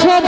সৎ